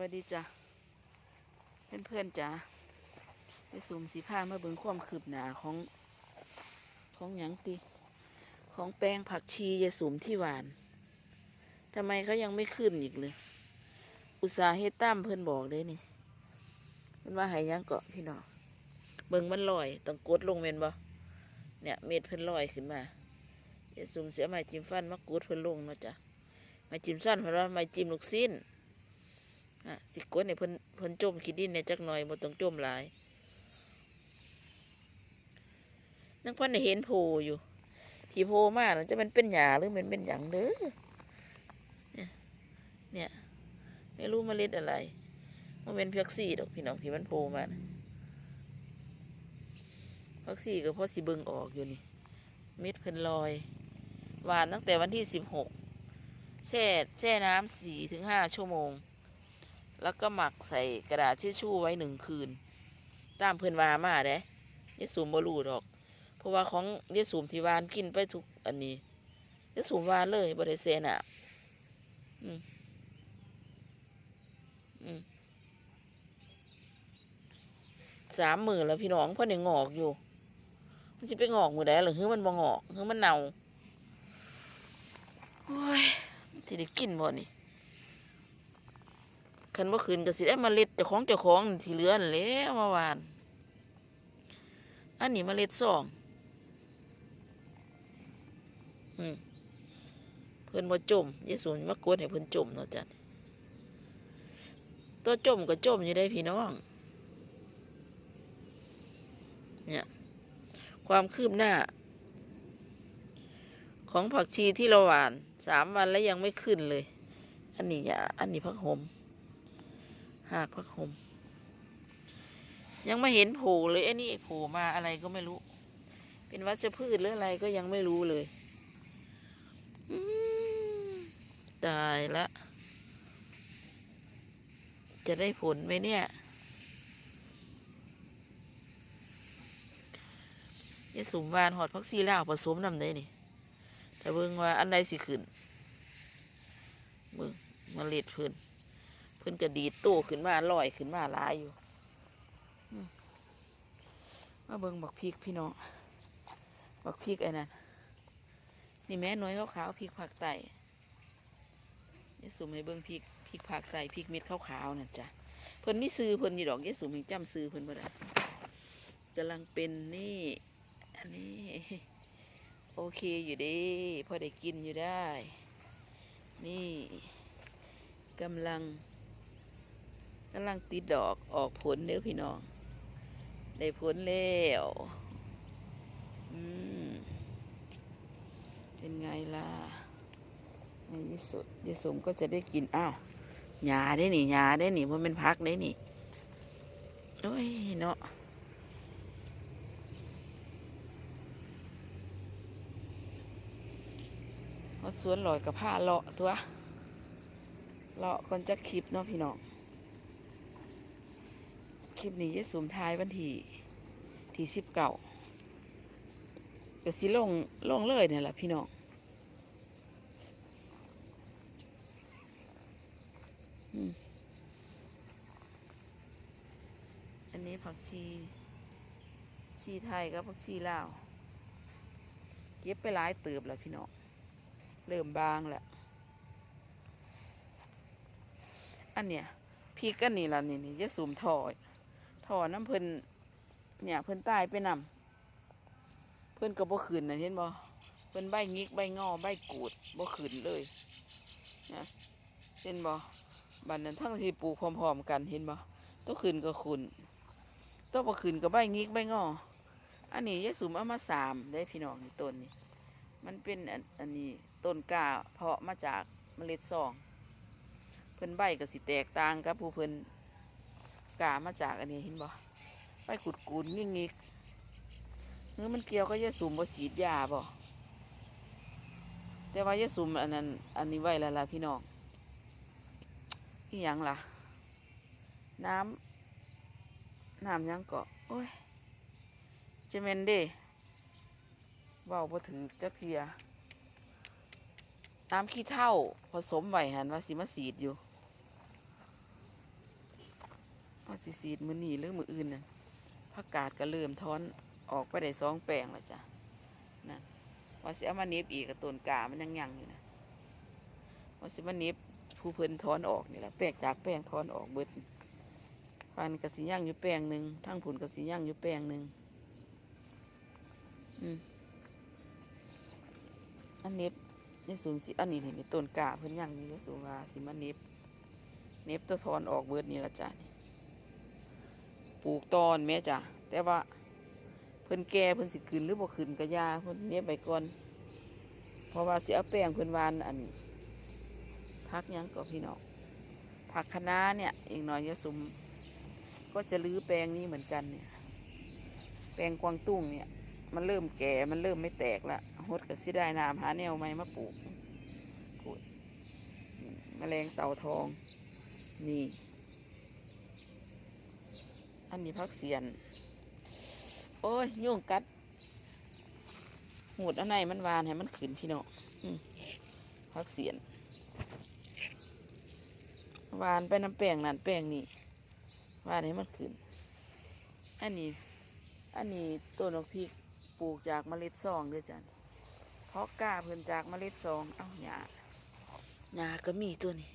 วัสดีจ้ะเพื่อนเพื่อนๆจ้ะไปสุ่มสีผ้ามาเบิ่งความคืบหนาของของหยังติของแปลงผักชียายสุ่มที่หวานทำไมเขายังไม่ขึ้นอีกเลย อุตสาห์เฮ็ดตามเพื่อนบอกเลยนี่มันว่าหายยังเกาะพี่น้องเบิ่งมันลอยต้องกดลงเมนบ่เนี่ยเม็ดเพิ่นลอยขึ้นมายายสุ่มเสียไม้จิ้มฟันมากดเพิ่นลงเนาะจ้ะไม้จิ้มสั้นเพิ่นว่าไม้จิ้มลูกสิ้น อะสิกดเนี่ยเพิ่นเพิ่นจมขี้ดินเนี่ยจักหน่อยบ่ต้องจมหลายนังเพิ่นได้เห็นโพอยู่ ที่โพมาน่ะจะมันเป็นหญ้าหรือมันเป็นหยังเด้อเนี่ยเนี่ยไม่รู้เมล็ดอะไรมันเป็นเพักซี่ดอกพี่น้องที่มันโพมานะพักซี่ก็พอสิเบิงออกอยู่นี่เม็ดเพิ่นลอยหวานตั้งแต่วันที่สิบหกแช่แช่น้ำสี่ถึงห้าชั่วโมง แล้วก็หมักใส่กระดาษทิชชู่ไว้หนึ่งคืน ตามเพื่อนวามาเด้ยายสูมบรูดอก เพราะว่าของยายสูมที่วานกินไปทุกอันนี้ยายสูมวานเลยบริเซนอะ อืมอืมสามหมือแล้วพี่น้องเพ่อเนี่ยงอกอยู่ มันจะไปงอกมือใดหรือคือมันบ่งอกคือมันเน่าโอ้ยมันสิได้กินบ่นี่ คันเมื่อคืนก็สิได้เมาเล็ดเจ้าของเจ้าของที่เหลือนแล้วเมื่อวาน อันนี้เมาเล็ดสองอืมเพิ่นบ่จมยายสูนมากดให้เพิ่นจมเนาะจันตัวจมก็จมอยู่ได้พี่น้อง เนี่ย ความคืบหน้า ของผักชีที่เราหวานสามวันแล้วยังไม่ขึ้นเลย อันนี้อย่าอันนี้ผักหม หากพักหมยังไม่เห็นโผล่เลยไอ้นี่โผล่มาอะไรก็ไม่รู้ เป็นวัชพืชหรืออะไรก็ยังไม่รู้เลยตายละ จะได้ผลไหมเนี่ยยายสมวานหอดพักซีลาวผสมนำได้นี่แต่เบิ่งว่าอันใดสิขึ้นเบิ่งมาเล็ดเพิ่น เพิ่นก็ดีดโตขึ้นมาลอยขึ้นมาหลายอยู่มาเบิ่งบักพริกพี่น้องบักพริกไอ้นั่นนี่แม่น้อยขาวๆพริกผักไตยายสุ่มให้เบิ่งพริกพริกผักไตพริกเม็ดขาวๆนั่นจ้ะเพิ่นมีซื้อเพิ่นอยู่ดอกยายสุ่มยังจำซื้อเพิ่นบ่ได้กำลังเป็นนี่อันนี้โอเคอยู่ดีพอได้กินอยู่ได้ นี่กำลัง กำลังติดดอกออกผลเด้อพี่น้อง ได้ผลแล้วอืมเป็นไงล่ะในที่สุดยายสมก็จะได้กินอ้าวหยาได้นี่หยาได้นี่มันเป็นพักได้นี่โอ้ยเนาะเอาสวนลอยกับผ้าเลาะตัวเลาะก่อนจะคลิปเนาะพี่น้อง คลิปนี้จะสูมท้ายวันที่ที่สิบเก่าก็สิลงลงเลยเนี่ยแหละพี่น้องอันนี้ผักชีชีไทยกับผักชีลาวเก็บไปหลายเติบแล้วพี่น้องเริ่มบางแล้วอันเนี้ยพริกอันนี้ล่ะนี่นี่จะสูมถอย ถอน้ำเพิ่นเนี่ยเพิ่นตายไปนำเพิ่นก็บ่ขืนนะเห็นบ่เพิ่นใบงิกใบงอใบกูดบ่ขืนเลยนะเห็นบ่บัดนั้นทั้งที่ปลูกพร้อมๆกันเห็นบ่ตัวขืนก็ขุนตัวบ่ขืนก็ใบงิกใบงออันนี้ยายสูมเอามาสามได้พี่น้องนี่ต้นนี่มันเป็นอันอันนี้ต้นกล้าเพาะมาจากเมล็ดซอง เพิ่นใบก็สิแตกต่างกับผู้เพิ่น กามาจากอันนี้เห็นบ่ใบกุดกุนงิกงิกเนื้อมันเกี่ยวก็ยาสูมบ่ฉีดยาบ่แต่ว่ายาสูมอันนั้นอันนี้ไว้แล้วล่ะพี่น้องอีหยังล่ะ น้ำน้ำยังเกาะโอ้ยเจเมนเด้เว้าบ่ถือจักเทียน้ำขี้เถ้าผสมไว้หันว่าสิมาสีดอยู่ ว่าสิสีดมือนี่หรือมืออื่นน่ะผักกาดก็เริ่มถอนออกไปได้สองแปลงแล้วจ้ะนั่นว่าสิเอามาเน็บอีกกับต้นกามันยังยังอยู่นะว่าสิมาเน็บผู้เพิ่นถอนออกนี่แหละแปลงจากแปลงถอนออกเบิดฟันกระสีย่างอยู่แปลงหนึ่งทั้งผุนกระสีย่างอยู่แปลงหนึ่งอืมอันเน็บยายสูงสิอันนี้นี่ต้นกาเพิ่นย่างนี่ยาสูงว่าสิมาเน็บเน็บตัวทอนออกเบิดนี่ละจ้ะนี่ ปลูกตอนแม่จ้ะแต่ว่าเพิ่นแก่เพิ่นสิขึ้นหรือบ่ขึ้นก็ยาเพิ่นเน็บไปก่อนเพราะว่าสิเอาแป้งเพิ่นวานอันพักยังก็พี่น้องผักคะน้าเนี่ยอีกหน่อยยะสุมก็จะรื้อแปลงนี้เหมือนกันเนี่ย แปลงกวางตุ้งเนี่ย มันเริ่มแก่มันเริ่มไม่แตกละฮดก็สิได้น้ำหาแนวใหม่มาปลูกปลูกแมลงเต่าทองนี่ อันนี้พักเสียน โอ้ยยุ่งกัดหูดอันไหนมันวานให้มันขึ้นพี่น้องพักเสียน วานไปน้ำแป้งนั่นแป้งนี่วานให้มันขึ้นอันนี้ อันนี้ต้นดอกพริกปลูกจากเมล็ดซองด้วยจ้ะเพราะกล้าเพิ่นจากเมล็ดซอง เอ้าหญ้าหญ้าก็มีตัวนี้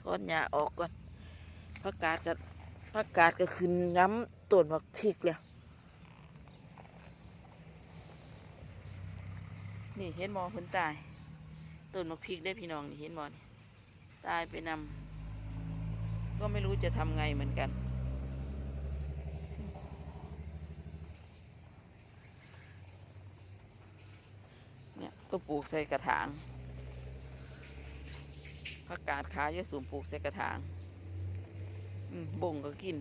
ถอนหญ้าออกก่อน ผักกาดก็ผักกาดก็ขึ้นง้ำต้นบักพริกแล้วนี่เห็นหมอเพิ่นตายต้นบักพริกได้พี่น้องนี่เห็นหมอนี่ตายไปนำก็ไม่รู้จะทำไงเหมือนกันเนี่ยต้องปลูกใส่กระถางผักกาดขายยะสูมปลูกใส่กระถาง บ่งก็กิน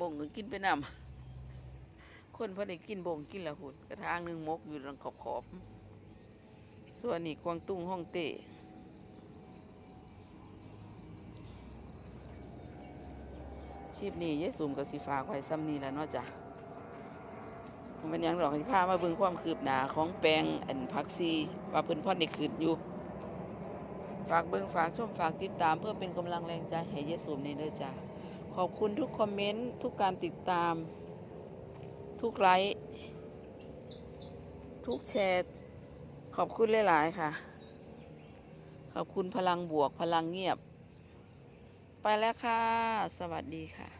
บ่งก็กินไปนำคนพอได้กินบ่งกินละหุ่นกระถางหนึ่งมกอยู่ตรงขอบขอบส่วนนี้กวางตุ้งห้องเต้คลิปนี้ยายสูมกับสีฝาไว้ซ้ำนี้แล้วเนาะจ้ะมันยังหลอกให้พามาเบิ่งความคืบหน้าของแปลงอันพักซีว่าเพิ่นพ่อได้คืนอยู่ ฝากเบิ่งฝากชมฝากติดตามเพื่อเป็นกำลังแรงใจให้เยสูมในเด้อจ้าขอบคุณทุกคอมเมนต์ทุกการติดตาม ทุกไลค์ทุกแชร์ขอบคุณหลาย ๆ ค่ะ ขอบคุณพลังบวกพลังเงียบ ไปแล้วค่ะ สวัสดีค่ะ